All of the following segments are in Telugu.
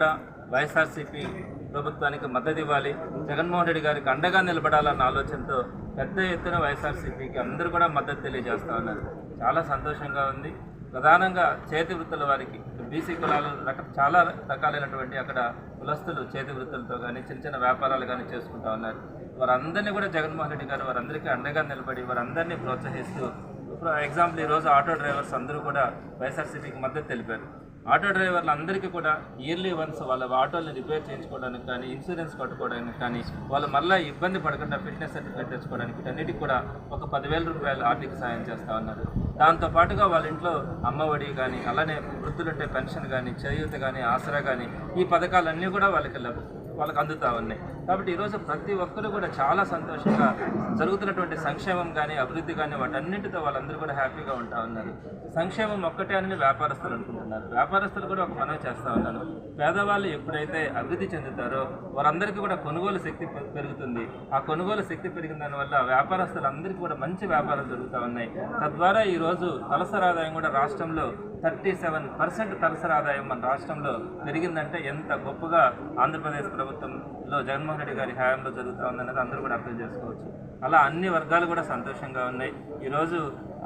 కూడా వైఎస్ఆర్సీపీ ప్రభుత్వానికి మద్దతు ఇవ్వాలి. జగన్మోహన్ రెడ్డి గారికి అండగా నిలబడాలన్న ఆలోచనతో పెద్ద ఎత్తున వైఎస్ఆర్సీపీకి అందరూ కూడా మద్దతు తెలియజేస్తా ఉన్నారు. చాలా సంతోషంగా ఉంది. ప్రధానంగా చేతి వృత్తుల వారికి బీసీ కులాలు రక చాలా రకాలైనటువంటి అక్కడ కులస్తులు చేతి వృత్తులతో కానీ చిన్న చిన్న వ్యాపారాలు కానీ చేసుకుంటా ఉన్నారు. వారందరినీ కూడా జగన్మోహన్ రెడ్డి గారు వారందరికీ అండగా నిలబడి వారందరినీ ప్రోత్సహిస్తూ ఇప్పుడు ఎగ్జాంపుల్ ఈరోజు ఆటో డ్రైవర్స్ అందరూ కూడా వైఎస్ఆర్సీపీకి మద్దతు తెలిపారు. ఆటో డ్రైవర్లు అందరికీ కూడా ఇయర్లీ వన్స్ వాళ్ళ ఆటోలు రిపేర్ చేయించుకోవడానికి కానీ ఇన్సూరెన్స్ కట్టుకోవడానికి కానీ వాళ్ళు మళ్ళీ ఇబ్బంది పడకుండా ఫిట్నెస్ సర్టిఫికేట్ తెచ్చుకోవడానికి వీటన్నిటికి కూడా ఒక పదివేల రూపాయలు ఆర్థిక సాయం చేస్తా ఉన్నారు. దాంతో పాటుగా వాళ్ళ ఇంట్లో అమ్మఒడి కానీ అలానే వృద్ధులుంటే పెన్షన్ కానీ చేయూత కానీ ఆసరా కానీ ఈ పథకాలన్నీ కూడా వాళ్ళకి లభ. వాళ్ళకి అందుతా ఉన్నాయి కాబట్టి ఈరోజు ప్రతి ఒక్కరు కూడా చాలా సంతోషంగా జరుగుతున్నటువంటి సంక్షేమం కానీ అభివృద్ధి కానీ వాటన్నింటితో వాళ్ళందరూ కూడా హ్యాపీగా ఉంటా ఉన్నారు. సంక్షేమం ఒక్కటే అని వ్యాపారస్తులు అనుకుంటున్నారు. వ్యాపారస్తులు కూడా ఒక మనవి చేస్తూ ఉన్నారు. పేదవాళ్ళు ఎప్పుడైతే అభివృద్ధి చెందుతారో వారందరికీ కూడా కొనుగోలు శక్తి పె- పెరుగుతుంది. ఆ కొనుగోలు శక్తి పెరిగిన దానివల్ల వ్యాపారస్తులందరికీ కూడా మంచి వ్యాపారాలు జరుగుతూ ఉన్నాయి. తద్వారా ఈరోజు తలసరి ఆదాయం కూడా రాష్ట్రంలో థర్టీ సెవెన్ పర్సెంట్ తలసరి ఆదాయం మన రాష్ట్రంలో పెరిగిందంటే ఎంత గొప్పగా ఆంధ్రప్రదేశ్ ప్రభుత్వంలో జగన్మోహన్ రెడ్డి గారి హయాంలో జరుగుతూ ఉందన్నది అందరూ కూడా అర్థం చేసుకోవచ్చు. అలా అన్ని వర్గాలు కూడా సంతోషంగా ఉన్నాయి. ఈరోజు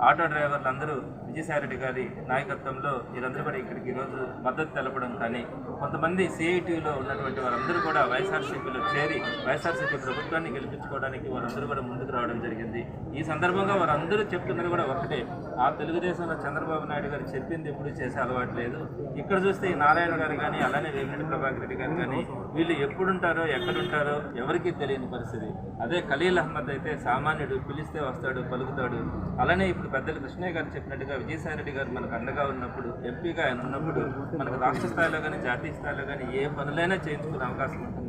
ఆటో డ్రైవర్లు అందరూ విజయసాయిరెడ్డి గారి నాయకత్వంలో వీరందరూ కూడా ఇక్కడికి ఈరోజు మద్దతు తెలపడం కానీ కొంతమంది సిఐటిలో ఉన్నటువంటి వారందరూ కూడా వైఎస్ఆర్సీపీలో చేరి వైఎస్ఆర్సీపీ ప్రభుత్వాన్ని గెలిపించుకోవడానికి వారందరూ కూడా ముందుకు రావడం జరిగింది. ఈ సందర్భంగా వారందరూ చెప్తున్నది కూడా ఒకటే. ఆ తెలుగుదేశంలో చంద్రబాబు నాయుడు గారు చెప్పింది ఎప్పుడు చేసే అలవాటు లేదు. ఇక్కడ చూస్తే ఈ నారాయణ గారు కానీ అలానే వేమిరెడ్డి ప్రభాకర్ రెడ్డి గారు కానీ వీళ్ళు ఎప్పుడుంటారో ఎక్కడుంటారో ఎవరికీ తెలియని పరిస్థితి. అదే ఖలీల్ అహ్మద్ అయితే సామాన్యుడు పిలిస్తే వస్తాడు పలుకుతాడు. అలానే ఇప్పుడు పెద్దలు కృష్ణయ్య గారు చెప్పినట్టుగా విజయసాయి రెడ్డి గారు మనకు అండగా ఉన్నప్పుడు ఎంపీగా ఆయన ఉన్నప్పుడు మనకు రాష్ట్ర స్థాయిలో కానీ జాతీయ స్థాయిలో కానీ ఏ పనులైనా చేయించుకునే అవకాశం ఉంటుంది.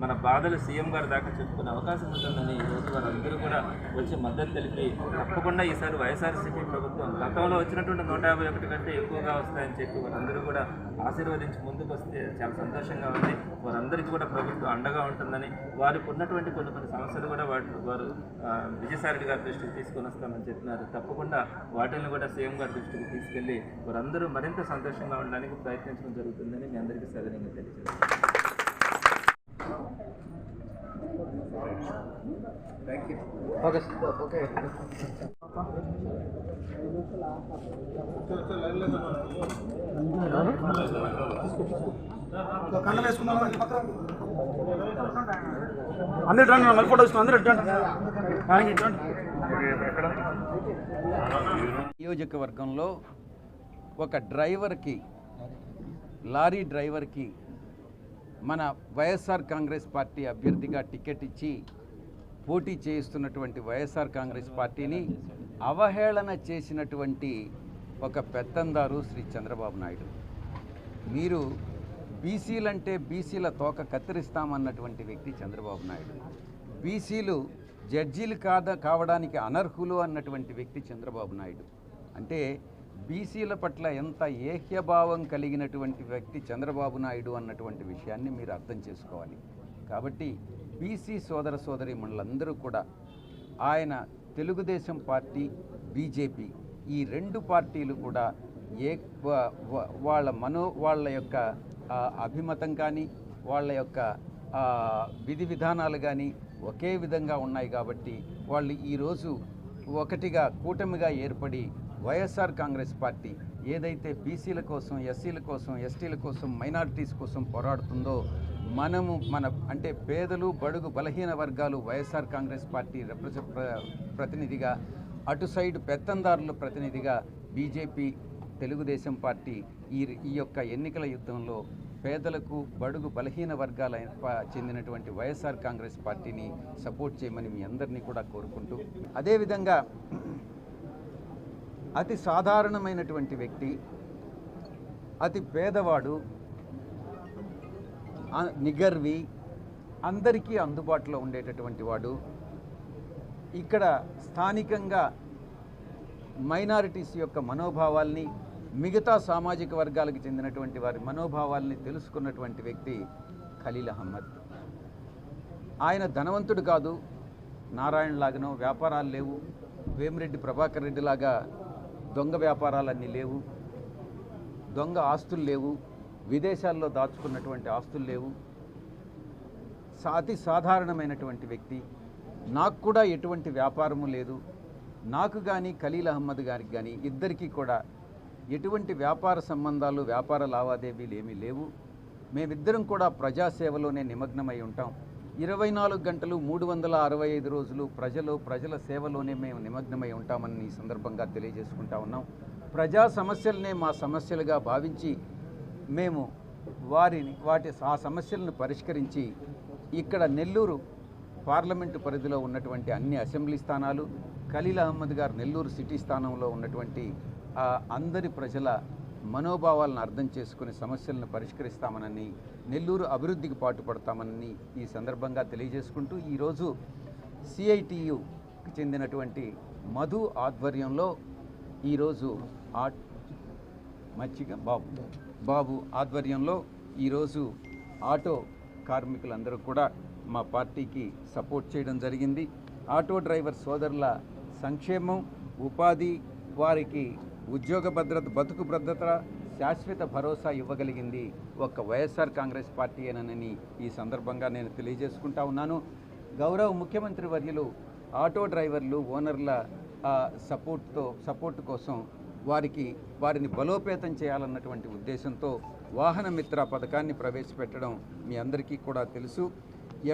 మన బాధలు సీఎం గారి దాకా చెప్పుకునే అవకాశం ఉంటుందని ఈరోజు వారందరూ కూడా వచ్చి మద్దతు తెలిపి తప్పకుండా ఈసారి వైఎస్ఆర్సీపీ ప్రభుత్వం గతంలో వచ్చినటువంటి నూట యాభై ఒకటి కంటే ఎక్కువగా వస్తాయని చెప్పి వారందరూ కూడా ఆశీర్వదించి ముందుకు వస్తే చాలా సంతోషంగా ఉంది. వారందరికీ కూడా ప్రభుత్వం అండగా ఉంటుందని వారికి ఉన్నటువంటి కొన్ని కొన్ని సమస్యలు కూడా వాటి వారు ఆ, విజయసాయి గారి దృష్టికి తీసుకొని వస్తామని చెప్పినారు. తప్పకుండా వాటిని కూడా సీఎం గారి దృష్టికి తీసుకెళ్ళి వారందరూ మరింత సంతోషంగా ఉండడానికి ప్రయత్నించడం జరుగుతుందని మీ అందరికీ సదనంగా తెలియజేస్తాను ఓకే సార్ ఓకే కళ్ళ వేసుకున్నాను అందరు రండి మళ్ళీ ఫోటో ఇస్తున్నాం అందరు రండి. నియోజకవర్గంలో ఒక డ్రైవర్కి లారీ డ్రైవర్కి మన వైఎస్ఆర్ కాంగ్రెస్ పార్టీ అభ్యర్థిగా టికెట్ ఇచ్చి పోటీ చేయిస్తున్నటువంటి వైఎస్ఆర్ కాంగ్రెస్ పార్టీని అవహేళన చేసినటువంటి ఒక పెత్తందారు శ్రీ చంద్రబాబు నాయుడు. మీరు బీసీలంటే బీసీల తోక కత్తిరిస్తామన్నటువంటి వ్యక్తి చంద్రబాబు నాయుడు. బీసీలు జడ్జీలు కాద కావడానికి అనర్హులు అన్నటువంటి వ్యక్తి చంద్రబాబు నాయుడు. అంటే బీసీల పట్ల ఎంత ఏహ్యభావం కలిగినటువంటి వ్యక్తి చంద్రబాబు నాయుడు అన్నటువంటి విషయాన్ని మీరు అర్థం చేసుకోవాలి. కాబట్టి బీసీ సోదర సోదరి మనులందరూ కూడా ఆయన తెలుగుదేశం పార్టీ బీజేపీ ఈ రెండు పార్టీలు కూడా ఏ వాళ్ళ మనో వాళ్ళ యొక్క అభిమతం కానీ వాళ్ళ యొక్క విధి విధానాలు కానీ ఒకే విధంగా ఉన్నాయి కాబట్టి వాళ్ళు ఈరోజు ఒకటిగా కూటమిగా ఏర్పడి వైఎస్ఆర్ కాంగ్రెస్ పార్టీ ఏదైతే బీసీల కోసం ఎస్సీల కోసం ఎస్టీల కోసం మైనారిటీస్ కోసం పోరాడుతుందో మనము మన అంటే పేదలు బడుగు బలహీన వర్గాలు వైఎస్ఆర్ కాంగ్రెస్ పార్టీ రిప్రజ ప్ర- ప్రతినిధిగా అటు సైడ్ పెత్తందారుల ప్రతినిధిగా బీజేపీ తెలుగుదేశం పార్టీ ఈ ఈ యొక్క ఎన్నికల యుద్ధంలో పేదలకు బడుగు బలహీన వర్గాల ప- చెందినటువంటి వైఎస్ఆర్ కాంగ్రెస్ పార్టీని సపోర్ట్ చేయమని మీ అందరినీ కూడా కోరుకుంటూ అదేవిధంగా అతి సాధారణమైనటువంటి వ్యక్తి అతి పేదవాడు నిగర్వి అందరికీ అందుబాటులో ఉండేటటువంటి వాడు. ఇక్కడ స్థానికంగా మైనారిటీస్ యొక్క మనోభావాల్ని మిగతా సామాజిక వర్గాలకు చెందినటువంటి వారి మనోభావాల్ని తెలుసుకున్నటువంటి వ్యక్తి ఖలీల్ అహ్మద్. ఆయన ధనవంతుడు కాదు. నారాయణ లాగనో వ్యాపారాలు లేవు. వేమిరెడ్డి ప్రభాకర్ రెడ్డి లాగా దొంగ వ్యాపారాలన్నీ లేవు. దొంగ ఆస్తులు లేవు. విదేశాల్లో దాచుకున్నటువంటి ఆస్తులు లేవు. అతి సాధారణమైనటువంటి వ్యక్తి. నాకు కూడా ఎటువంటి వ్యాపారము లేదు. నాకు కానీ ఖలీల్ అహ్మద్ గారికి కానీ ఇద్దరికీ కూడా ఎటువంటి వ్యాపార సంబంధాలు వ్యాపార లావాదేవీలు ఏమీ లేవు. మేమిద్దరం కూడా ప్రజాసేవలోనే నిమగ్నమై ఉంటాం. ఇరవై నాలుగు గంటలు మూడు వందల అరవై ఐదు రోజులు ప్రజలు ప్రజల సేవలోనే మేము నిమగ్నమై ఉంటామని ఈ సందర్భంగా తెలియజేసుకుంటా ఉన్నాం. ప్రజా సమస్యలనే మా సమస్యలుగా భావించి మేము వారిని వాటి ఆ సమస్యలను పరిష్కరించి ఇక్కడ నెల్లూరు పార్లమెంటు పరిధిలో ఉన్నటువంటి అన్ని అసెంబ్లీ స్థానాలు ఖలీల్ అహ్మద్ గారు నెల్లూరు సిటీ స్థానంలో ఉన్నటువంటి అందరి ప్రజల మనోభావాలను అర్థం చేసుకుని సమస్యలను పరిష్కరిస్తామనని నెల్లూరు అభివృద్ధికి పాటుపడతామని ఈ సందర్భంగా తెలియజేసుకుంటూ ఈరోజు సిఐటియుకి చెందినటువంటి మధు ఆధ్వర్యంలో ఈరోజు ఆ మచ్చిగా బాబు బాబు ఆధ్వర్యంలో ఈరోజు ఆటో కార్మికులందరూ కూడా మా పార్టీకి సపోర్ట్ చేయడం జరిగింది. ఆటో డ్రైవర్ సోదరుల సంక్షేమం ఉపాధి వారికి ఉద్యోగ భద్రత బతుకు భద్రత శాశ్వత భరోసా ఇవ్వగలిగింది ఒక్క వైఎస్ఆర్ కాంగ్రెస్ పార్టీ ఏనని ఈ సందర్భంగా నేను తెలియజేసుకుంటా ఉన్నాను. గౌరవ ముఖ్యమంత్రి వర్యులు ఆటో డ్రైవర్లు ఓనర్ల ఆ, సపోర్ట్తో సపోర్ట్ కోసం వారికి వారిని బలోపేతం చేయాలన్నటువంటి ఉద్దేశంతో వాహన మిత్ర పథకాన్ని ప్రవేశపెట్టడం మీ అందరికీ కూడా తెలుసు.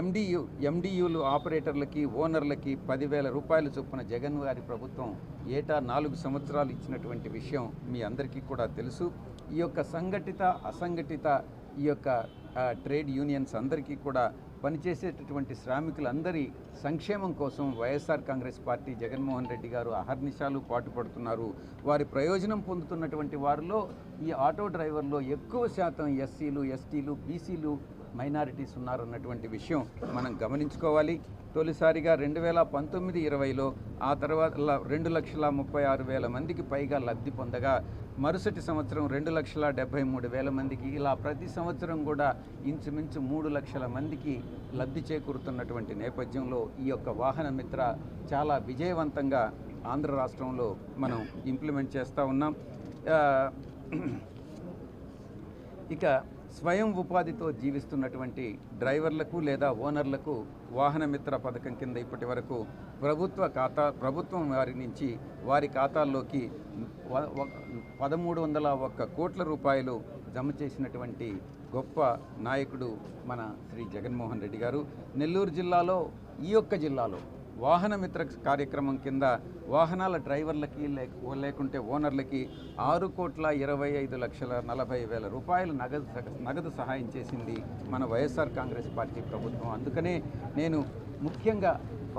ఎండియు ఎండియులు ఆపరేటర్లకి ఓనర్లకి పదివేల రూపాయల చొప్పున జగన్ గారి ప్రభుత్వం ఏటా నాలుగు సంవత్సరాలు ఇచ్చినటువంటి విషయం మీ అందరికీ కూడా తెలుసు. ఈ యొక్క సంఘటిత అసంఘటిత ఈ యొక్క ట్రేడ్ యూనియన్స్ అందరికీ కూడా పనిచేసేటటువంటి శ్రామికులందరి సంక్షేమం కోసం వైఎస్ఆర్ కాంగ్రెస్ పార్టీ జగన్మోహన్ రెడ్డి గారు అహర్నిశాలు పాటుపడుతున్నారు. వారి ప్రయోజనం పొందుతున్నటువంటి వారిలో ఈ ఆటో డ్రైవర్లో ఎక్కువ శాతం ఎస్సీలు ఎస్టీలు బీసీలు మైనారిటీస్ ఉన్నారన్నటువంటి విషయం మనం గమనించుకోవాలి. తొలిసారిగా రెండు వేల పంతొమ్మిది ఇరవైలో ఆ తర్వాత రెండు లక్షల ముప్పై ఆరు వేల మందికి పైగా లబ్ధి పొందగా మరుసటి సంవత్సరం రెండు లక్షల డెబ్బై మూడు వేల మందికి ఇలా ప్రతి సంవత్సరం కూడా ఇంచుమించు మూడు లక్షల మందికి లబ్ధి చేకూరుతున్నటువంటి నేపథ్యంలో ఈ యొక్క వాహన మిత్ర చాలా విజయవంతంగా ఆంధ్ర రాష్ట్రంలో మనం ఇంప్లిమెంట్ చేస్తూ ఉన్నాం. ఇక స్వయం ఉపాధితో జీవిస్తున్నటువంటి డ్రైవర్లకు లేదా ఓనర్లకు వాహనమిత్ర పథకం కింద ఇప్పటి వరకు ప్రభుత్వ ఖాతా ప్రభుత్వం వారి నుంచి వారి ఖాతాల్లోకి పదమూడు వందల ఒక్క కోట్ల రూపాయలు జమ చేసినటువంటి గొప్ప నాయకుడు మన శ్రీ జగన్మోహన్ రెడ్డి గారు. నెల్లూరు జిల్లాలో ఈ యొక్క జిల్లాలో వాహన మిత్ర కార్యక్రమం కింద వాహనాల డ్రైవర్లకి లేకుంటే ఓనర్లకి ఆరు కోట్ల ఇరవై ఐదు లక్షల నలభై వేల రూపాయలు నగదు నగదు సహాయం చేసింది మన వైఎస్ఆర్ కాంగ్రెస్ పార్టీ ప్రభుత్వం. అందుకనే నేను ముఖ్యంగా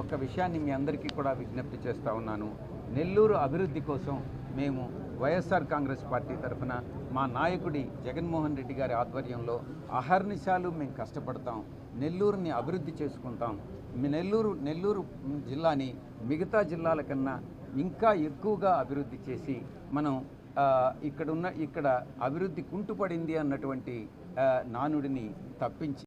ఒక విషయాన్ని మీ అందరికీ కూడా విజ్ఞప్తి చేస్తూ ఉన్నాను. నెల్లూరు అభివృద్ధి కోసం మేము వైఎస్ఆర్ కాంగ్రెస్ పార్టీ తరఫున మా నాయకుడి జగన్మోహన్ రెడ్డి గారి ఆధ్వర్యంలో అహర్నిశాలు మేము కష్టపడతాం. నెల్లూరుని అభివృద్ధి చేసుకుంటాం. నెల్లూరు నెల్లూరు జిల్లాని మిగతా జిల్లాల కన్నా ఇంకా ఎక్కువగా అభివృద్ధి చేసి మనం ఇక్కడున్న ఇక్కడ అభివృద్ధి కుంటుపడింది అన్నటువంటి నానుడిని తప్పించి